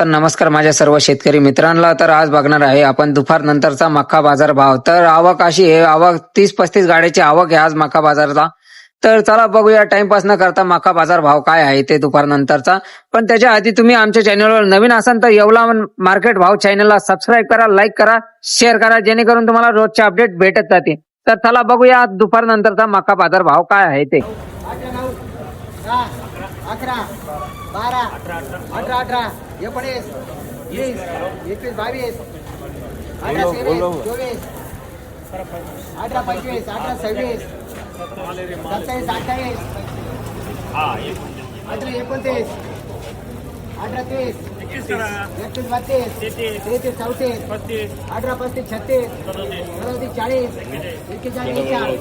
तर नमस्कार माझ्या सर्व शेतकरी मित्रांना. तर आज बघणार आहे आपण दुपार नंतरचा मक्का बाजार भाव. तर आवक अशी आहे आवक तीस पस्तीस गाड्याची आवक आहे आज मक्का बाजारचा. तर चला बघूया टाइमपास न करता मक्का बाजार भाव काय आहे ते दुपार नंतरचा. पण त्याच्या आधी तुम्ही आमच्या चॅनलवर नवीन असाल तर येवला मार्केट भाव चॅनलला सबस्क्राईब करा लाईक करा शेअर करा जेणेकरून तुम्हाला रोजचे अपडेट भेटत जातील. तर चला बघूया दुपार नंतरचा मक्का बाजार भाव काय आहे ते. अकरा बारा अठरा अठरा. एकोणीस वीस एकवीस बावीस अठरा तेवीस चोवीस अठरा पंचवीस. अठरा सव्वीस सत्तावीस अठ्ठावीस अठरा एकोणतीस अठरा तीस एकतीस बत्तीस तेहतीस चौतीस अठरा पस्तीस छत्तीस सदतीस. चाळीस एक्केचाळीस बेचाळीस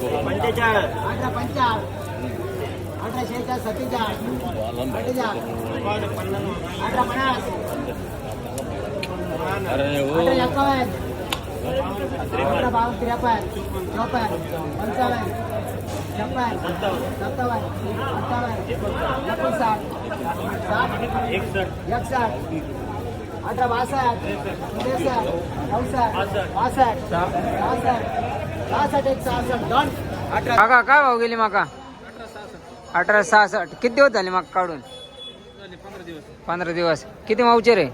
अठरा पंचाळीस अठरा शेहेचाळीस सत्तेचाळीस अठ्ठेचाळीस अठरा पन्नास अठरा एकावन्न अठरा बावन्न त्रेपन्न चौपन्न पंचावन्न छप्पन सत्तावन्न अठ्ठावन्न एकोणसाठ साठ एकसष्ट अठरा बासष्ट त्रेसष्ट चौसष्ट पासष्ट सहासष्ट सहासष्ट एक सहासष्ट दोन अठरा काका काय भाव गेली माका अठरा सहासष्ट. किती दिवस झाले मग काढून? पंधरा दिवस. किती मावचे रे?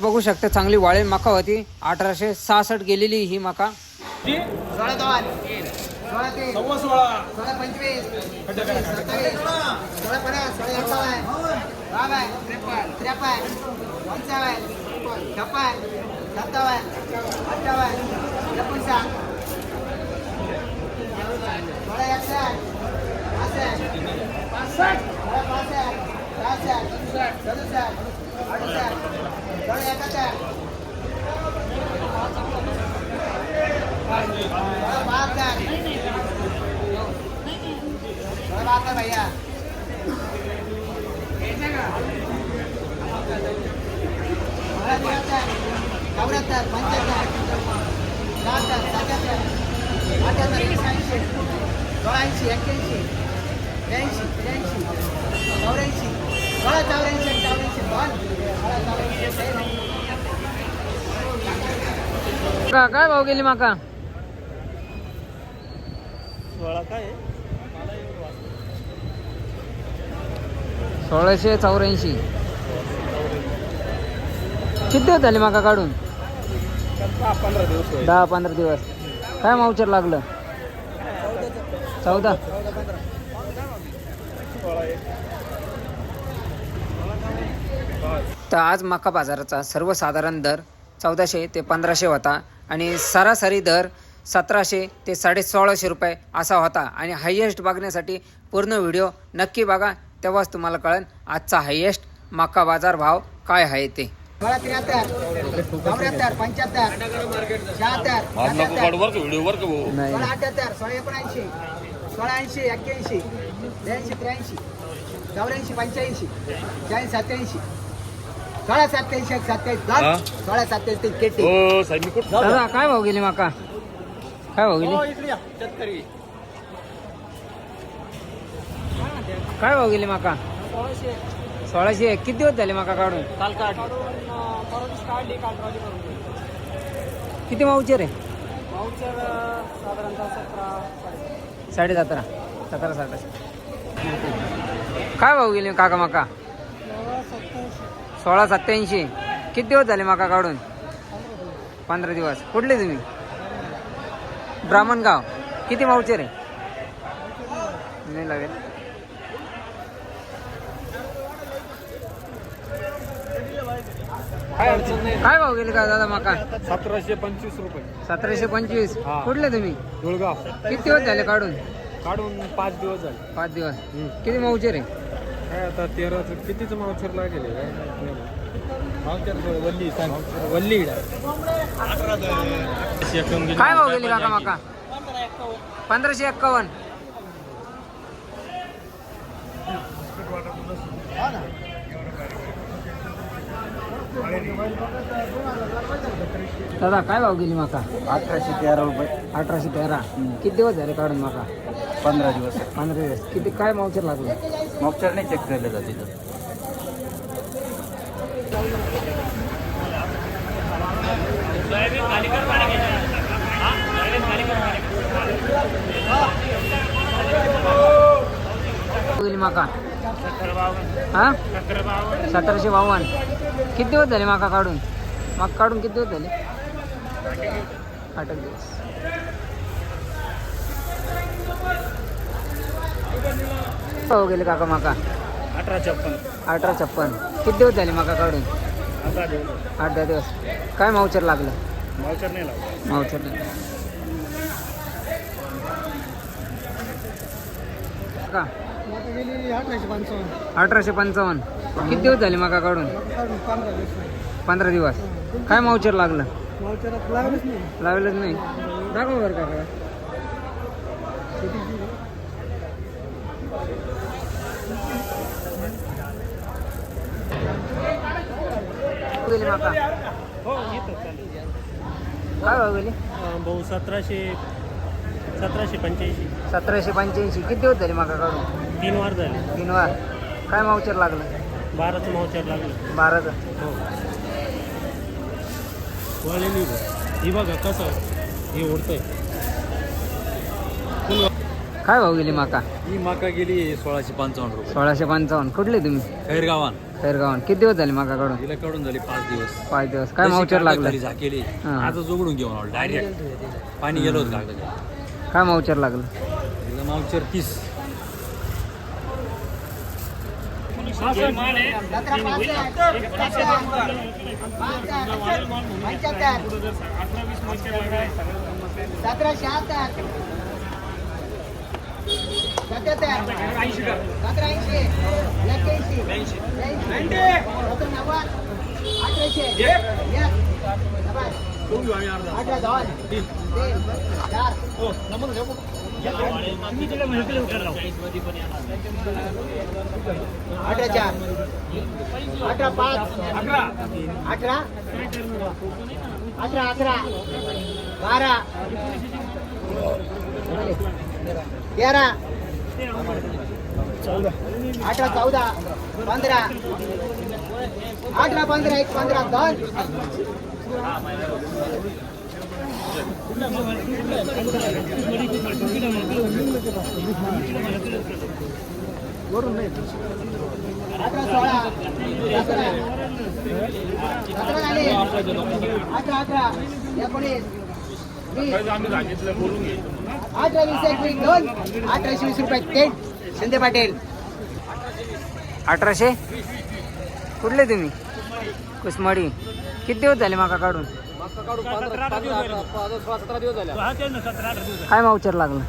बघू शकता चांगली वाळेल मका होती. अठराशे सहासष्ट गेलेली ही मका. सोळा. भैया सोळा त्र्याहत्तर चौऱ्याहत्तर पंच्याहत्तर शहात्तर सत्याहत्तर अठ्याहत्तर एकशे सोळा ऐंशी एक्क्याऐंशी ब्याऐंशी त्र्याऐंशी चौऱ्याऐंशी. सोळा चौऱ्याऐंशी चौऱ्याऐंशी दोन सोळा चौऱ्याऐंशी का काय भाव गेली माका? सोळाशे चौऱ्याऐंशी. किती दिवस झाले माका काढून? दहा पंधरा दिवस. काय मावचर लागलं? चौदा तर आज मका बाजाराचा सर्वसाधारण दर चौदाशे ते पंधराशे होता आणि सरासरी दर सतराशे ते साडे सोळाशे रुपये असा होता. आणि हायेस्ट बघण्यासाठी पूर्ण व्हिडिओ नक्की बघा. तेव्हाच तुम्हाला कळेल आजचा हायेस्ट मका बाजार भाव काय आहे ते. पंच्याहत्तर शहात्तर सत्याहत्तर व्हिडिओ वर का भाऊ नाही सोळा अठ्याहत्तर सोळा एकोणऐंशी सोळा ऐंशी एक्क्याऐंशी ब्याऐंशी त्र्याऐंशी चौऱ्याऐंशी पंच्याऐंशी चाळीस सत्याऐंशी सोळा सत्याऐंशी एक सत्याऐंशी सोळा सत्याऐंशी तीन केटी. हो साहेब मी कुठं दादा काय भाव गेली माका? काय भाव गेली? काय भाव गेली माका? सोळाशे किती दिवस झाले माका काढून? किती मावचे रे साडे सतरा. सतरा साठ काय भाऊ गेले काका माका? सोळा सत्याऐंशी. किती दिवस झाले माका काढून? पंधरा दिवस. कुठले तुम्ही? ब्राह्मण गाव किती मावचे रे? नाही लागेल. काय भाव गेले का दादा माका? सतराशे पंचवीस रुपये. सतराशे पंचवीस. हा. कुठले तुम्ही? धुळगाव किती दिवस झाले काढून? काढून पाच दिवस झाले. पाच दिवस. किती मावचे रे? काय आता तेराच कितीच मावचर लागेल मावचर वल्ली सांग. वल्ली काय भाव गेली काका माका? पंधराशे एक्कावन्न. दादा काय भाव गेली माका? अठराशे तेरा रुपये. अठराशे तेरा. किती दिवस झाले काढून माका? पंधरा दिवस. पंधरा दिवस. किती काय मावचर लागले? मॉक्चर नाही चेक केलं जाते माका? हा? सतराशे बावन्न. किती दिवस झाले माका काढून? माका काढून किती दिवस झाले? आठ दिवस. हो गेले काका माका. अठरा छप्पन. अठरा छप्पन. किती दिवस झाले माका काढून? आठ दहा दिवस. काय मावचर लागलं? मावचर नाही लागला. मावचर का? गेली अठराशे पंचावन्न. अठराशे पंचावन्न. किती दिवस झाले माका काढून? पंधरा दिवस. पंधरा दिवस काय मावचर लागलं? मावचरात लागलंच नाही. लावलंच नाही. दाखव बरं का गेली माका. हो येतो चालेल काय भाव गेली? भाऊ सतराशे सतराशे पंच्याऐंशी. सतराशे पंच्याऐंशी. किती दिवस झाले माका काढून? तीन वार झाले. तीन वार. काय मावचर लागलं? बाराचं मावचर लागलं. बाराचं. हो. वळलेली ही बघा कसं हे ओढतंय काय भाव गेली माका? ही माका गेली सोळाशे पंचावन्न रुपये. सोळाशे पंचावन्न. कुठले तुम्ही? खैरगावान. खैरगावन. किती दिवस झाले माका काढून हिला काढून झाली पाच दिवस. पाच दिवस. काय मावचर लागलं? झाकेली. हा. उघडून घेऊन आलो डायरेक्ट पाणी गेलो होतं कागदाच्या. काय मावचर लागलं? हिला मागचर तीस. सतरा पंच्याहत्तर सतरा शहात्तर सत्याहत्तर सतरा ऐंशी एक्क्याऐंशी ब्याऐंशी सतरा नव्वद अठराशे एक आम्ही अठरा चार अठरा चार अठरा पाच अठरा अठरा अठरा अकरा बारा तेरा अठरा चौदा पंधरा अठरा पंधरा एक पंधरा दोन अठरा सोळा अठरा वीस दोन अठराशे वीस रुपये थेट शिंदे पाटील अठराशे? कुठले तुम्ही? कुसमाडी. किती दिवस झाले माका काढून? काय मावचर लागलं?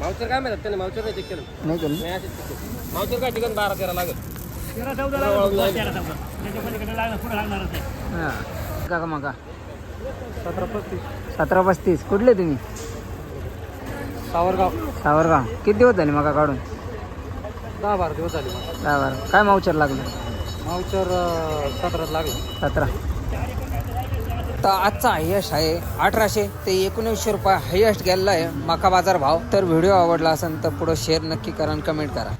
मावचर काय माहिती त्याने मावचर नाही चेक केलं. नाही केलं? मावचर काय ठिकाण बारा तेरा लागत हा. काका माका. सतरा पस्तीस. सतरा पस्तीस. कुठले तुम्ही? सावरगाव. सावरगाव. किती दिवस झाले माका काढून? दहा बारा दिवस झाले दहा बारा. काय मावचर लागलं? मावचर सतरात लागलं. सतरा. तर आजचा हायस्ट आहे. अठराशे ते एकोणीसशे रुपये हायस्ट गेलेला आहे. मका बाजार भाव. तर व्हिडिओ आवडला असेल तर पुढं शेअर नक्की करा आणि कमेंट करा.